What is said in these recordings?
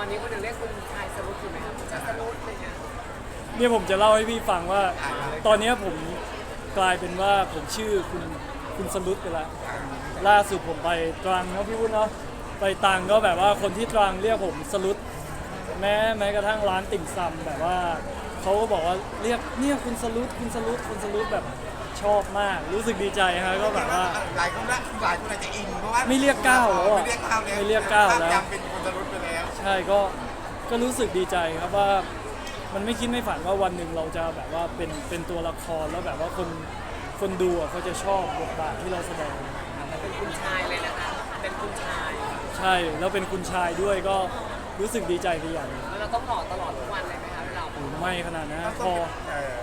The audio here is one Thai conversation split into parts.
อนนี้คนหนึ่งเรียกคุณชายสรุปอยู่ไหมครับจะสรุปอะไรเงี้ยเนี่ยผมจะเล่าให้พี่ฟังว่า ตอนเนี้ยผมกลายเป็นว่าผมชื่อคุณคุณสลุดไปแล้วล่าสุดผมไปตรังเนาะพี่วุ้นเนาะไปตรังก็แบบว่าคนที่ตรังเรียกผมสลุดแม้แม้กระทั่งร้านติ่มซำแบบว่าเขาก็บอกว่าเรียกเนี่ยคุณสลุดคุณสลุดคุณสลุดแบบชอบมาก รู้สึกดีใจฮะก็แบบว่า หลายคนละหลายคนอาจจะอินเพราะว่าไม่เรียกก้าวแล้วอะไม่เรียกก้าวแล้วไม่เรียกก้าวแล้วจำเป็นคนจะรุดไปแล้ว ใช่ก็ก็รู้สึกดีใจครับว่ามันไม่คิดไม่ฝันว่าวันหนึ่งเราจะแบบว่าเป็นเป็นตัวละครแล้วแบบว่าคนคนดูอะเขาจะชอบบทบาทที่เราแสดง เป็นคุณชายเลยนะคะ เป็นคุณชาย ใช่แล้วเป็นคุณชายด้วยก็รู้สึกดีใจไปอย่างหนึ่งแล้วเราต้องหล่อตลอดทุกวันเลยไหมคะเวลา โอ้ไม่ขนาดนั้นนะพอเออ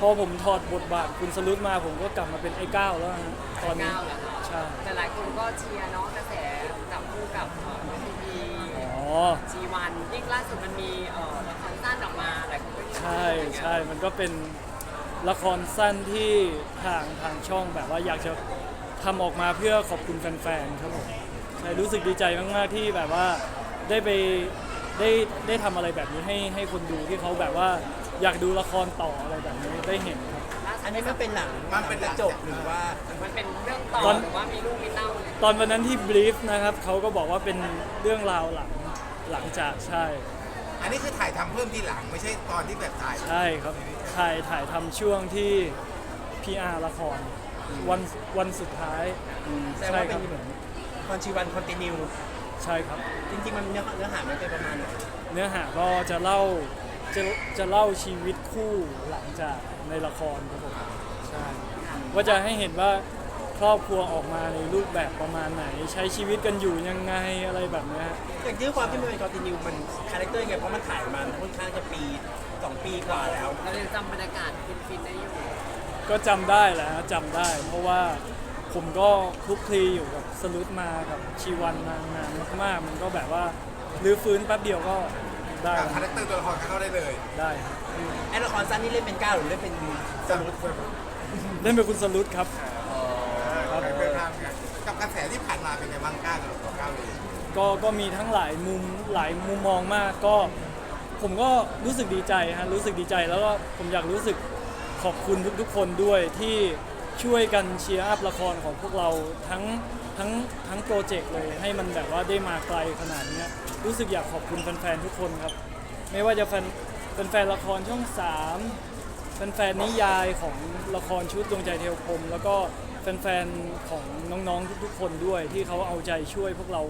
พอผมถอดบทบาทคุณสลุดมาผมก็กลับมาเป็นไอ้ก้าวแล้วนะตอนนี้ก้าวเหรอคะ ใช่ แต่หลายคนก็เชียร์เนาะกระแสจับคู่กับพีพีอ๋อ จีวันยิ่งล่าสุดมันมีเอ่อละครสั้นออกมาหลายคนก็อยากดูใช่ใช่มันก็เป็นละครสั้นที่ทางทางช่องแบบว่าอยากจะทำออกมาเพื่อขอบคุณแฟนๆครับผมใช่รู้สึกดีใจมากๆที่แบบว่าได้ไปได้ได้ทำอะไรแบบนี้ให้ให้คนดูที่เขาแบบว่าอยากดูละครต่ออะไรแบบนี้ได้เห็นครับ ล่าสุดอันนี้มันเป็นหลังมันเป็นหลัง จบหรือว่า มันเป็นเรื่องต่อตอน หรือว่ามีลูกมีเต้าเลยตอนวันนั้นที่บรีฟนะครับเขาก็บอกว่าเป็นเรื่องราวหลัง หลังจากใช่ อันนี้คือถ่ายทำเพิ่มทีหลังไม่ใช่ตอนที่แบบถ่าย ใช่ครับถ่ายถ่ายทำช่วงที่ PR ละครวันวันสุดท้ายอืมแสดงใช่ว่าคเป็รับนเหมือนคอนชีวันคอนติเนียใช่ครับ จริงๆมันเนื้อเนื้อหามันเป็นประมาณไหนเนื้อหาก็จะเล่าจะจะเล่าชีวิตคู่หลังจากในละครครับผมใช่ว่าจะให้เห็นว่า ครอบครัวออกมาในรูปแบบประมาณไหน ใช้ชีวิตกันอยู่ยังไงอะไรแบบเนี้ยแต่ด้วยความที่มันเป็นคอนติเนียมันคาแรคเตอร์ไงเพราะมันถ่ายมาค่อนข้างจะปีสองปีกว่าแล้วเรายังจำบรรยากาศฟินๆได้อยู่ก็จำได้แหละจำได้ เพราะว่าผมก็คลุกคลีอยู่กับสลุดมากับชีวันมานานมากๆ มันก็แบบว่ารื้อฟื้นแป๊บเดียวก็ได้กับคาแรคเตอร์ตัวละครเข้าได้เลยได้ครับไอ้ละครสั้นนี่เล่นเป็นก้าวหรือเล่นเป็นสมุทรเล่นเป็นคุณสลุดครับ ครับเกับกระแสที่ผ่านมาเป็นไงบ้างก้าวสำหรับตัวก้าวเลยก็ก็มีทั้งหลายมุมหลายมุมมองมากก็ ผมก็รู้สึกดีใจฮะรู้สึกดีใจแล้วก็ผมอยากรู้สึกขอบคุณทุกๆคนด้วยที่ช่วยกันเชียร์อัพละครของพวกเราทั้งทั้งทั้งโปรเจกต์เลยให้มันแบบว่าได้มาไกลขนาดเนี้ยรู้สึกอยากขอบคุณแฟนๆทุกคนครับ ไม่ว่าจะแฟนเป็นแฟนละครช่องสามเป็นแฟนนิยายของละครชุดดวงใจเทวพรหมแล้วก็ แฟนๆของน้องๆทุกๆคนด้วย ที่เขาเอาใจช่วยพวกเรา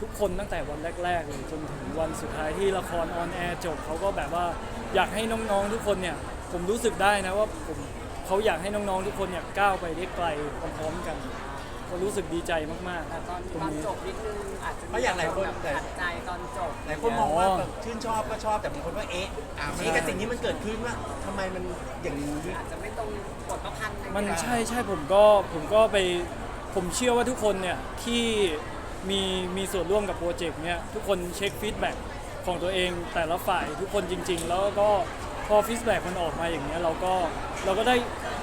ทุกคนตั้งแต่วันแรกๆเลยจนถึงวันสุดท้ายที่ละครออนแอร์จบเขาก็แบบว่าอยากให้น้องๆทุกคนเนี่ยผมรู้สึกได้นะว่าผมเขาอยากให้น้องๆทุกคนเนี่ยก้าวไปได้ไกลพร้อมๆกัน ก็รู้สึกดีใจมากแต่ตอนๆตตรงอนนี้จบนิดนึงอาจจะเพราะอย่างหลายคน แบบขัดใจตอนจบหลายคนมองว่าอ๋อแบบชื่นชอบก็ชอบแต่บางคนว่าเอ๊ะอ่าไม่นี่กับสิ่งที่มันเกิดขึ้นว่าทำไมมันอย่างนี้ อาจจะไม่ตรงบทประพันธ์อะไรมันเงี้ยใช่ใช่ผมก็ผมก็ไปผมเชื่อว่าทุกคนเนี่ยที่มีมีส่วนร่วมกับโปรเจกต์เนี่ยทุกคนเช็คฟีดแบ็กของตัวเองแต่ละฝ่ายทุกคนจริง ๆ แล้วก็พอฟีดแบ็กมันออกมาอย่างเงี้ยเราก็เราก็ได้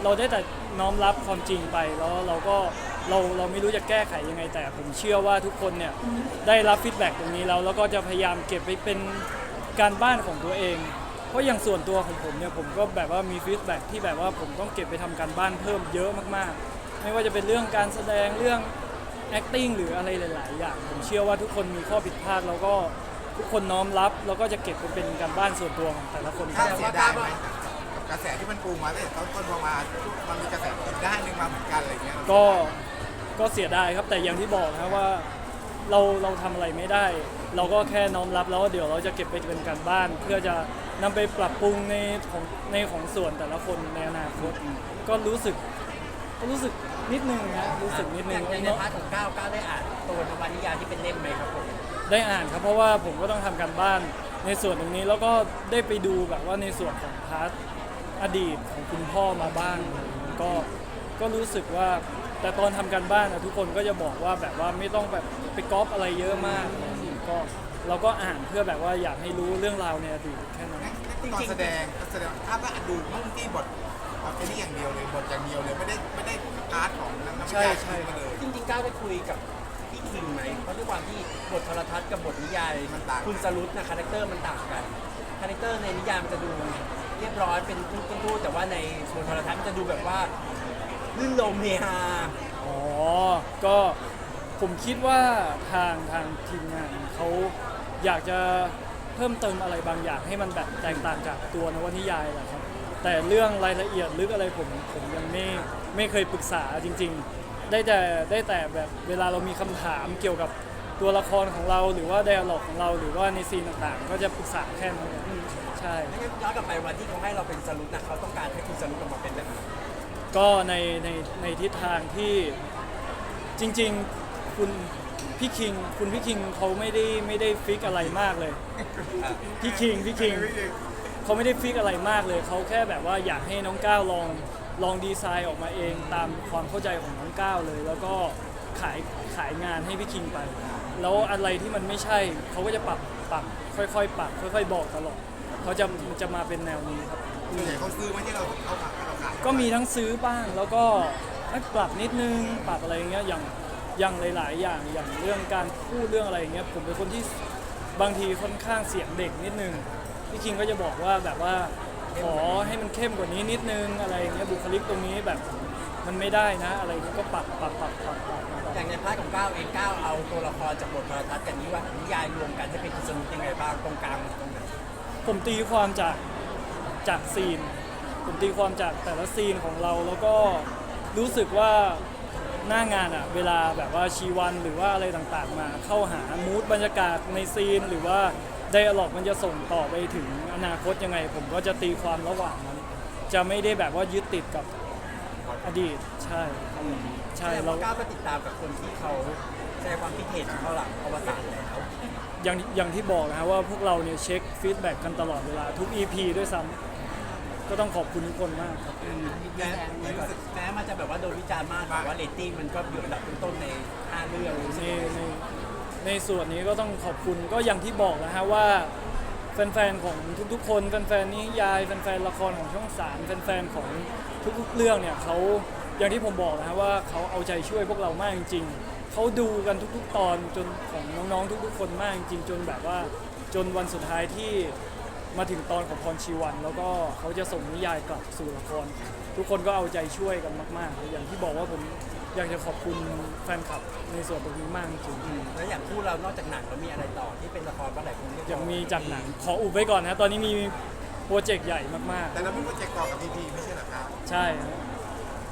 เราได้แต่น้อมรับความจริงไปแล้วเราก็ เราเราไม่รู้จะแก้ไขยังไง แต่ผมเชื่อว่าทุกคนเนี่ยได้รับฟีดแบ็กตรงนี้แล้วแล้วก็จะพยายามเก็บไปเป็นการบ้านของตัวเอง เพราะอย่างส่วนตัวของผมเนี่ยผมก็แบบว่ามีฟีดแบ็กที่แบบว่าผมต้องเก็บไปทำการบ้านเพิ่มเยอะมากๆ ไม่ว่าจะเป็นเรื่องการแสดงเรื่อง acting หรืออะไรหลาย ๆ อย่าง ผมเชื่อว่าทุกคนมีข้อผิดพลาดแล้วก็ทุกคนน้อมรับ แล้วก็จะเก็บไปเป็นการบ้านส่วนตัวของแต่ละคน ถ้าเสียดายไหมกับกระแสที่มันปูมาตั้งแต่ต้นพอมามันมีกระแสอีกด้านหนึ่งมาเหมือนกันอะไรเงี้ย ก็ ก็เสียดายครับแต่อย่างที่บอกนะครับว่าเราเราทำอะไรไม่ได้ เราก็แค่น้อมรับแล้วเดี๋ยวเราจะเก็บไปเป็นการบ้าน เพื่อจะนำไปปรับปรุงในของในของส่วนแต่ละคนในอนาคตก็รู้สึกก็รู้สึกนิดนึงนะรู้สึกนิดอนึย่างงอย่างในพาร์ทของก้าวก้าวได้อ่านตัวนวนิยายที่เป็นเล่มไหมครับผมได้อ่านครับเพราะว่าผมก็ต้องทำการบ้านในส่วนตรงนี้แล้วก็ได้ไปดูแบบว่าในส่วนของพาร์ทอดีตของคุณพ่อมาบ้างก็ก็รู้สึกว่า แต่ตอนทำการบ้านอะทุกคนก็จะบอกว่าแบบว่าไม่ต้องแบบไปก๊อปอะไรเยอะมากก็เราก็อ่านเพื่อแบบว่าอยากให้รู้เรื่องราวในอดีตแค่นั้นตอนแสดงแสดงถ้าว่าดูมุ่งที่บทบทแค่นี้อย่างเดียวเลยบทอย่างเดียวเลยไม่ได้ไม่ได้พาร์ทของนักวิทใช่ยาใช่มาเลยจริงๆก้าวได้คุยกับพี่พีคิงไหมเพราะด้วยความที่บทโทรทัศน์กับบทนิยายคุณสรุตนะคาแรคเตอร์มันต่างกันคาแรคเตอร์ในนิยายมันจะดูเรียบร้อยเป็นทุกต้นทูแต่ว่าในบทโทรทัศน์มันจะดูแบบว่า ลื่นลมเฮฮา อ๋อ ก็ผมคิดว่าทางทางทีมงานเขาอยากจะเพิ่มเติมอะไรบางอย่างให้มันแบบแตกต่างจากตัวนวนิยายแหละครับ แต่เรื่องรายละเอียดลึกอะไรผมผมยังไม่ไม่เคยปรึกษาจริง ๆ ได้แต่ได้แต่แบบเวลาเรามีคำถามเกี่ยวกับตัวละครของเราหรือว่าไดอะล็อกของเราหรือว่าในซีนต่างๆ ก็จะปรึกษาแค่นั้นเองใช่ไม่งั้นย้อนกลับไปวันที่เขาให้เราเป็นสรุตนะเขาต้องการให้คุณสรุตออกมาเป็นแบบไหน ก็ในในในทิศทางที่จริงๆคุณพี่คิงคุณพี่คิงเขาไม่ได้ไม่ได้ฟิกอะไรมากเลยพี่คิงพี่คิงเขาไม่ได้ฟิกอะไรมากเลยเขาแค่แบบว่าอยากให้น้องก้าวลองลองดีไซน์ออกมาเองตามความเข้าใจของน้องก้าวเลย แล้วก็ขายขายงานให้พี่คิงไป แล้วอะไรที่มันไม่ใช่เขาก็จะปรับปรับค่อยๆปรับค่อย ๆ บอกตลอด เขาจะจะมาเป็นแนวนี้ครับ ส่วนใหญ่เขาซื้อมาที่เราเขาขายเราขายก็มีทั้งซื้อบ้างแล้วก็ปรับนิดนึงปรับอะไรอย่างเงี้ยอย่างอย่างหลาย ๆ อย่างอย่างเรื่องการพูดเรื่องอะไรอย่างเงี้ยผมเป็นคนที่บางทีค่อนข้างเสียงเด็กนิดนึงพี่คิงก็จะบอกว่าแบบว่าขอให้มันเข้มกว่านี้นิดนึงอะไรอย่างเงี้ยบุคลิกตรงนี้แบบมันไม่ได้นะ อะไรอย่างเงี้ยก็ปรับปรับปรับปรับปรับปรับ อย่างในพาร์ทของก้าวเองก้าวเอาตัวละครจากบทโทรทัศน์กับนิวนิยายรวมกันให้เป็นคุณสรุตยังไงบ้างตรงกลางตรงไหน ผมตีความจากจากซีน ผมตีความจากแต่ละซีนของเราแล้วก็รู้สึกว่าหน้างานอะเวลาแบบว่าชีวันหรือว่าอะไรต่างๆ มาเข้าหามูดบรรยากาศในซีน หรือว่าไดอะล็อกมันจะส่งต่อไปถึงอนาคตยังไง ผมก็จะตีความระหว่างนั้น จะไม่ได้แบบว่ายึดติดกับอดีตใช่ใช่แสดงเรา ว่าก้าวก็ติดตามกับคนที่เขาแสดงความคิดเห็นเขาหลังอวสานแล้ว อย่างอย่างที่บอกนะฮะว่าพวกเราเนี่ยเช็คฟีดแบ็กกันตลอดเวลาทุก EP ด้วยซ้ำก็ต้องขอบคุณทุกคนมากครับ แม้แม้มันจะแบบว่าโดนวิจารณ์มากแต่ว่าเรตติ้งมันก็อยู่อันดับต้นๆในห้าเรื่องในในในส่วนนี้ก็ต้องขอบคุณก็อย่างที่บอกนะฮะว่าแฟนๆของทุกๆ คนแฟนๆนิยายแฟนๆละครของช่องสามแฟนๆของทุกๆเรื่องเนี่ยเขาอย่างที่ผมบอกนะฮะว่าเขาเอาใจช่วยพวกเรามากจริง ๆ เขาดูกันทุกๆ ตอนจนของน้องๆทุกๆ คนมากจริงๆจนแบบว่าจนวันสุดท้ายที่มาถึงตอนของพรชีวัน แล้วก็เขาจะส่งนิยายกลับสู่ละคร ทุกคนก็เอาใจช่วยกันมากๆ อย่างที่บอกว่าผมอยากจะขอบคุณแฟนคลับในส่วนตรงนี้มากจริงๆ แล้วอย่างคู่เรานอกจากหนังเรามีอะไรต่อที่เป็นละครบ้างหลายคนเรีกยังมีจากหนังขออุบไว้ก่อนนะตอนนี้มีโปรเจกต์ใหญ่มากแต่เราไม่โปรเจกต์ต่อกับพีพีไม่ใช่เหรอครับ ๆ ใช่ฮะ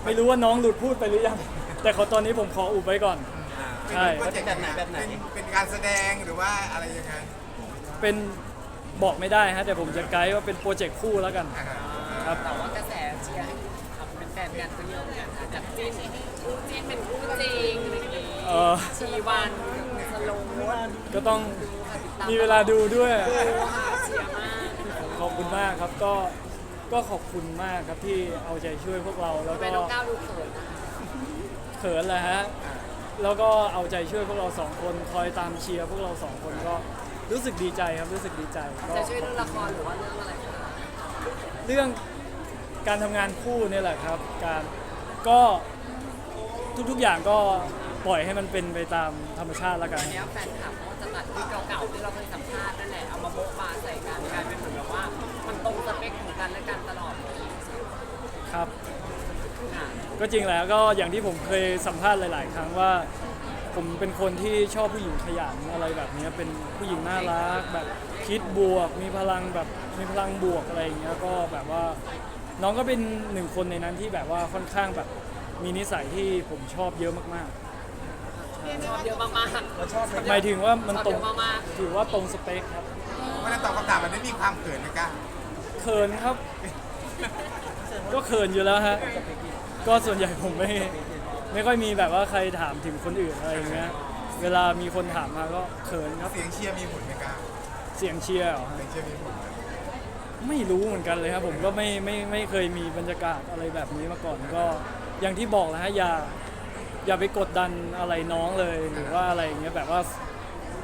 ไม่รู้ว่าน้องหลุดพูดไปหรือยัง แต่ขอตอนนี้ผมขออุบไว้ก่อนอ่า ใช่เป็นโปรเจกต์แบบไหนแบบไหน เป็นเป็นการแสดงหรือว่าอะไรยังไงเป็นบอกไม่ได้ฮะแต่ผมจะไกด์ว่าเป็นโปรเจกต์คู่แล้วกันอ่าครับ แต่ว่ากระแสเชียร์ให้แบบเป็นแฟนกันก็เยอะเหมือนกันนะจากจีนคู่จีนเป็นคู่จริงอะไรอย่างงี้เออ ชีวันสโลว์ก็ต้องค่ะติดตามมีเวลาดูด้วยค่ะเชียร์มากขอบคุณมากครับก็ก็ขอบคุณมากครับที่เอาใจช่วยพวกเราแล้วเป็ก็นน้องก้าวดูเขินนะคะเขินแหละฮะ แล้วก็เอาใจช่วยพวกเราสองคนคอยตามเชียร์พวกเราสองคนก็รู้สึกดีใจครับรู้สึกดีใจก็จะช่วยเรื่องละครหรือว่าเรื่องอะไรคะเรื่องการทำงานคู่เนี่ยแหละครับ การก็ทุกๆอย่างก็ปล่อยให้มันเป็นไปตามธรรมชาติแล้วกันวันนี้แฟนคลับเขาจะตัดที่เก่าๆที่เราเคยสัมภาษณ์นั่นแหละเอามาโบ๊ะบาใส่กันกลายเป็นเหมือนแบบว่า มันตรงสเปคของกันและกันตลอดเลยครับค่ะ ก็จริงแล้วก็อย่างที่ผมเคยสัมภาษณ์หลาย ๆ ครั้งว่า ผมเป็นคนที่ชอบผู้หญิงขยันอะไรแบบนี้เป็นผู้หญิงน่ารักแบบคิดบวก มีพลังแบบมีพลังบวกอะไรอย่างเงี้ยก็แบบว่าน้องก็เป็นหนึ่งคนในนั้นที่แบบว่าค่อนข้างแบบมีนิสัยที่ผมชอบเยอะมาก ชอบเยอะมากเราชอบไหมๆ หมายถึงว่าๆมันชอบตรเยงอะมากถือว่าตรงสเปคครับเวลาตอบคำถามมันไม่มีความเขินไหมก้าเขินครับ ก็เขินอยู่แล้วฮะ ก็ส่วนใหญ่ผมไม่ไม่ค่อยมีแบบว่าใครถามถึงคนอื่นอะไรอย่างเงี้ย เวลามีคนถามมาก็เขินครับ เสียงเชียร์มีผลไหมก้าเสียงเชียร์เหรอฮะเสียงเชียร์มีผลไหมไม่รู้เหมือนกันเลยครับผมก็ไม่ไม่ไม่เคยมีบรรยากาศอะไรแบบนี้มาก่อนก็ อย่างที่บอกแล้วฮะอย่าอย่าไปกดดันอะไรน้องเลยหรือว่าอะไรอย่างเงี้ยแบบว่า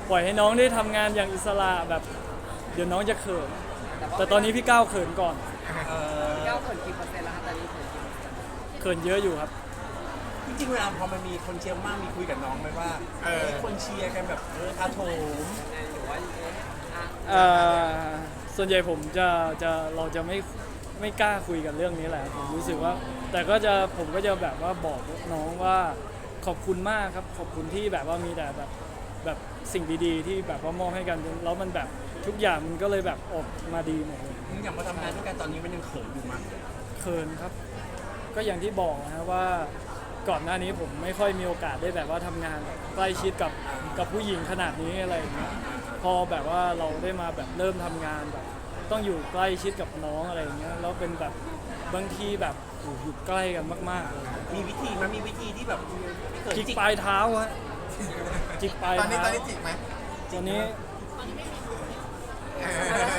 ปล่อยให้น้องได้ทำงานอย่างอิสระแบบ เดี๋ยวน้องจะเขินแต่ตอนนี้พี่ก้าวเขินก่อน เออ เก้าเขินกี่เปอร์เซ็นต์แล้วคะตอนนี้เขินกี่เปอร์เซ็นต์เขินเยอะอยู่ครับ จริงๆเวลาพอมันมีคนเชียร์มากมีคุยกับน้องไหมว่าเออคนเชียร์กันแบบเอออาโถมยังไงหรือว่าอะเอ่อส่วนใหญ่ผมจะจะเราจะไม่ไม่กล้าคุยกันเรื่องนี้แหละผมรู้สึกว่า แต่ก็จะผมก็จะแบบว่าบอกน้องว่าขอบคุณมากครับ ขอบคุณที่แบบว่ามีแต่แบบแบบสิ่งดีๆ ที่แบบว่ามอบให้กันแล้วมันแบบทุกอย่างมันก็เลยแบบออกมาดีหมดเลยอย่างพอทำงานด้วยกันตอนนี้มันยังเขินอยู่มั้ยเคินครับ ก็อย่างที่บอกนะว่าก่อนหน้านี้ผมไม่ค่อยมีโอกาสได้แบบว่าทำงานใกล้ชิดกับกับผู้หญิงขนาดนี้อะไรอย่างเงี้ยพอแบบว่าเราได้มาแบบเริ่มทำงานแบบ ต้องอยู่ใกล้ชิดกับน้องอะไรอย่างเงี้ยแล้วเป็นแบบบางทีแบบโอ้โหอยู่ใกล้กันมากๆเลยมีวิธีมันมีวิธีที่แบบไม่เขินจิกจิกปลายเท้าฮะจิกปลายตอนนี้เท้าตอนนี้จิกไหมตอนนี้เออ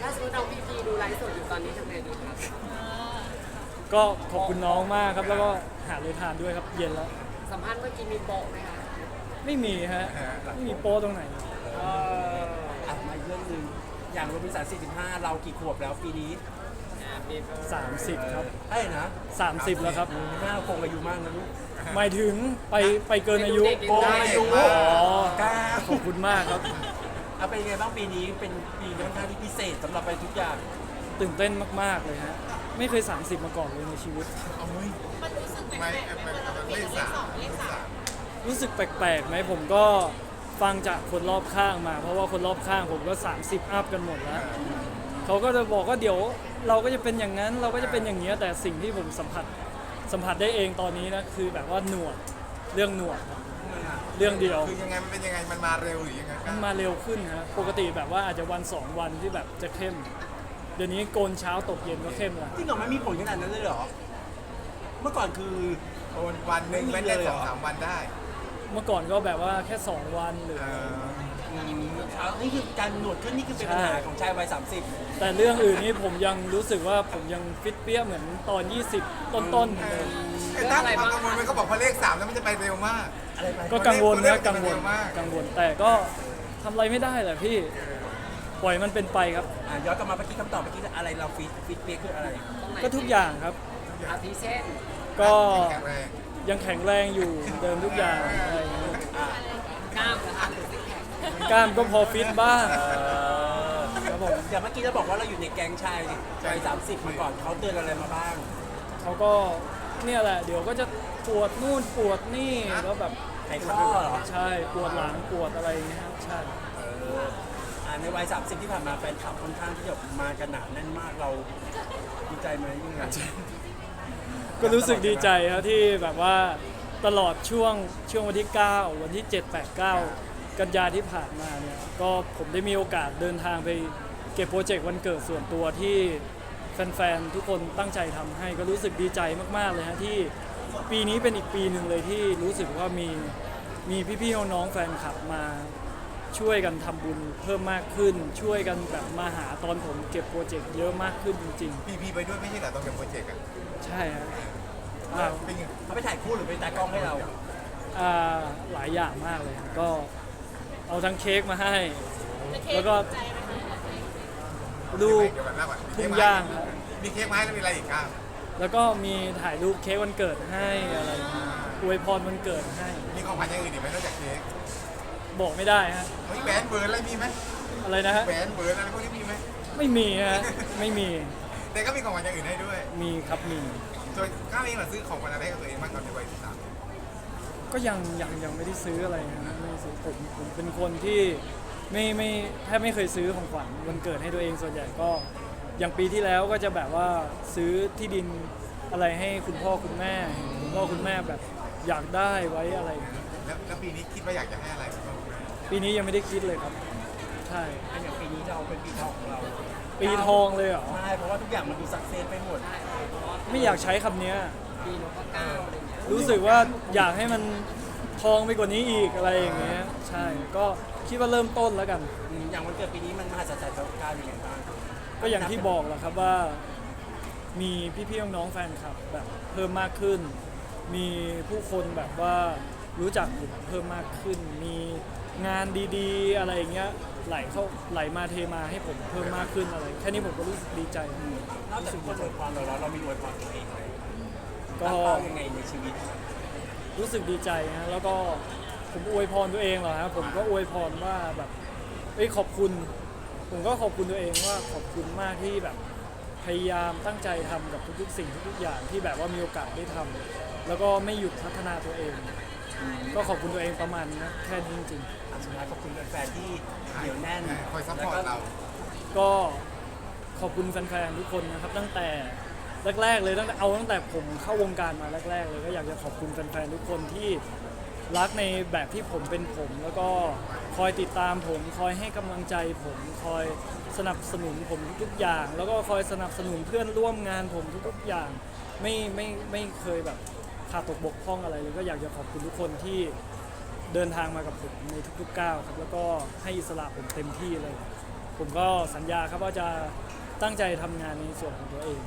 ถ้าสมมติเราพีพีดูไลฟ์สดอยู่ตอนนี้ทำไงดีครับ ก็ขอบคุณน้องมากครับ แล้วก็หาเลยทานด้วยครับ เย็นแล้ว สัมภาษณ์เมื่อกี้มีโปะไหมคะไม่มีฮะ ไม่มีโป้ตรงไหน เอออะมาอีกเรื่องหนึ่งอย่างโรบินสัน45 เรากี่ขวบแล้วปีนี้มีเบอร์30 ครับเอ้ยนะ30 แล้วครับ หน้าคงอายุมากนะลูก หมายถึงไปไปเกินอายุโกงอายุอ๋อกล้าขอบคุณมากครับ เอาเป็นยังไงบ้างปีนี้เป็นปีค่อนข้างที่พิเศษสำหรับไปทุกอย่างตื่นเต้นมาก ๆ เลยฮะ ไม่เคย 30 มาก่อนเลยในชีวิต เอาเฮ้ยไม่ไม่ไม่เลขสามเลขสามรู้สึกแปลกๆไหมผมก็ฟังจากคนรอบข้างมา เพราะว่าคนรอบข้างผมก็ 30 อัพกันหมดแล้ว เขาก็จะบอกว่าเดี๋ยวเราก็จะเป็นอย่างนั้นเราก็จะเป็นอย่างนี้ยแต่สิ่งที่ผมสัมผัสสัมผัสได้เองตอนนี้นะคือแบบว่าหนวดเรื่องหนวดครับเรื่องเดียว คือยังไงมันเป็นยังไงมันมาเร็วหรือยังไงมันมาเร็วขึ้นฮะปกติแบบว่าอาจจะวันสองวันที่แบบจะเข้ม เดี๋ยวนี้โกนเช้าตกเย็นก็เข้มละจริงเหรอมันมีผลขนาดนั้นเลยเหรอ เมื่อก่อนคือ โอนวันหนึ่งไม่ได้สองสามวันได้เมื่อก่อนก็แบบว่าแค่ 2 วันหรือเอออืมเอานี่คือการหนวดขึ้นนี่คือเป็นปัญหาของชายวัย30แต่เรื่องอื่นนี่ผมยังรู้สึกว่าผมยังฟิตเปี้ยเหมือนตอน 20 ต้นๆเหมือนเดิม ไอ้ตั้งความกังวลมันเขาบอกพอเลขสามแล้วมันจะไปเร็วมาก อะไรไปก็กังวลตัวเลนะขกังวลมันจะเร็วมากกังวลแต่ก็ทำอะไรไม่ได้แหละพี่ ปล่อยมันเป็นไปครับ อะย้อนกลับมาเมื่อกี้คำตอบเมื่อกี้อะไรเราฟิตฟิตเปียกคืออะไรตรงไหนก็ทุกอย่างครับ อาทิเช่นก็แข็งแรงยังแข็งแรงอยู่เหมือนเดิมทุกอย่างอะไรอย่างเงี้ยอะกล้ามนะคะหรือซิกแพคกล้ามก็พอฟิตบ้างครับผมอย่างเมื่อกี้เราบอกว่าเราอยู่ในแก๊งชายวัย30มาก่อนเขาเตือนอะไรมาบ้าง เขาก็เนี่ยแหละ เดี๋ยวก็จะปวดนู่นปวดนี่แล้วแบบไขข้อเหรอ ใช่ปวดหลังปวดอะไรอย่างเงี้ยครับใช่ เอออ่า ในวัย30 ที่ผ่านมาแฟนคลับค่อนข้างที่จะมากันหนาแน่นมากเราดีใจไหมยังไงก็รู้สึกดีใจครับที่แบบว่าตลอดช่วงช่วงวันที่ 9 วันที่ 7 8 9 กันยาที่ผ่านมาเนี่ยก็ผมได้มีโอกาสเดินทางไปเก็บโปรเจกต์วันเกิดส่วนตัวที่แฟนๆทุกคนตั้งใจทำให้ก็รู้สึกดีใจมากๆเลยฮะที่ปีนี้เป็นอีกปีหนึ่งเลยที่รู้สึกว่ามีมีพี่ๆน้องๆแฟนคลับมา ช่วยกันทำบุญเพิ่มมากขึ้น ช่วยกันแบบมาหาตอนผมเก็บโปรเจกต์เยอะมากขึ้นจริงพีพีไปด้วยไม่ใช่เหรอตอนเก็บโปรเจกต์อะๆ ใช่ฮะอ่าเป็นไงเขาไปถ่ายคู่หรือไปตากล้องให้เรา อ่าหลายอย่างมากเลยครับก็เอาทั้งเค้กมาให้ แล้วก็รูป เดี๋ยวก่อนหน้าก่อนทุ่งย่างครับ มีเค้กมาให้แล้วมีอะไรอีกครับแล้วก็มีถ่ายรูปเค้กวันเกิดให้อะไรอย่างเงี้ยอวยพรวันเกิดให้ มีของขวัญอย่างอื่นอีกไหมนอกจากเค้ก บอกไม่ได้ฮะเฮ้ยแหวนเบิร์นอะไรมีไหมอะไรนะฮะแหวนเบิร์นอะไรพวกนี้มีไหมไม่มีฮะไม่มีแต่ก็มีของขวัญอย่างอื่นให้ด้วยมีครับมีส่วนก้าวเองเหรอซื้อของขวัญอะไรให้กับตัวเองบ้างตอนในวัยสามก็ยังยังยังไม่ได้ซื้ออะไรนะไม่ได้ซื้อผมผมเป็นคนที่ไม่ไม่แทบไม่เคยซื้อของขวัญวันเกิดให้ตัวเองส่วนใหญ่ก็อย่างปีที่แล้วก็จะแบบว่าซื้อที่ดินอะไรให้คุณพ่อคุณแม่คุณพ่อคุณแม่แบบอยากได้ไว้อะไรอย่างเงี้ยแล้วแล้วปีนี้คิดว่าอยากจะให้อะไรบ้างไหม ปีนี้ยังไม่ได้คิดเลยครับ ใช่ อันอย่างปีนี้เราเป็นปีทองของเราปีทองเลยเหรอ ใช่เพราะว่าทุกอย่างมันดูสักเซสไปหมดไม่อยากใช้คำเนี้ย ปีนกก็เก้าอะไรอย่างเงี้ยรู้สึกว่าอยากให้มันทองไปกว่านี้อีกอะไรอย่างเงี้ย ใช่ ก็คิดว่าเริ่มต้นแล้วกัน อืมอย่างวันเกิดปีนี้มันมหัศจรรย์กับการยังไงบ้างก็อย่างที่บอกแหละครับว่า มีพี่ๆน้องๆแฟนคลับแบบเพิ่มมากขึ้น มีผู้คนแบบว่ารู้จักผมเพิ่มมากขึ้น มี งานดีๆ อะไรอย่างเงี้ยไหลเข้าไหลมาเทมาให้ผมเพิ่มมากขึ้นอะไรแค่นี้ผมก็รู้สึกดีใจ นอกจากคนอวยพรเราแล้วเรามีอวยพรตัวเองไหมก็ตั้งเป้ายังไงในชีวิตรู้สึกดีใจนะแล้วก็ผมอวยพรตัวเองเหรอครับผมก็อวยพรว่าแบบเอ้ยขอบคุณ ผมก็ขอบคุณตัวเองว่าขอบคุณมากที่แบบพยายามตั้งใจทำกับทุกๆ สิ่งทุกๆอย่างที่แบบว่ามีโอกาสได้ทำแล้วก็ไม่หยุดพัฒนาตัวเอง ก็ขอบคุณตัวเองประมาณนี้นะแค่นี้จริงอะสุดท้ายขอบคุณแฟนๆที่เหนียวแน่นคอยซัพพอร์ตเรา ๆ ก็ขอบคุณแฟนๆทุกคนนะครับ ตั้งแต่แรก ๆ เลยตั้งแต่เอาตั้งแต่ผมเข้าวงการมาแรก ๆ เลยก็อยากจะขอบคุณแฟนๆทุกคนที่รักในแบบที่ผมเป็นผม แล้วก็คอยติดตามผม คอยให้กำลังใจผมคอยสนับสนุนผมทุกๆอย่าง แล้วก็คอยสนับสนุนเพื่อนร่วมงานผมทุกๆอย่าง ไม่ไม่ไม่เคยแบบ ขาดตกบกพร่องอะไรเลยก็อยากจะขอบคุณทุกคนที่เดินทางมากับผมในทุกๆก้าวครับแล้วก็ให้อิสระผมเต็มที่เลย ผมก็สัญญาครับว่าจะตั้งใจทำงานในส่วนของตัวเอง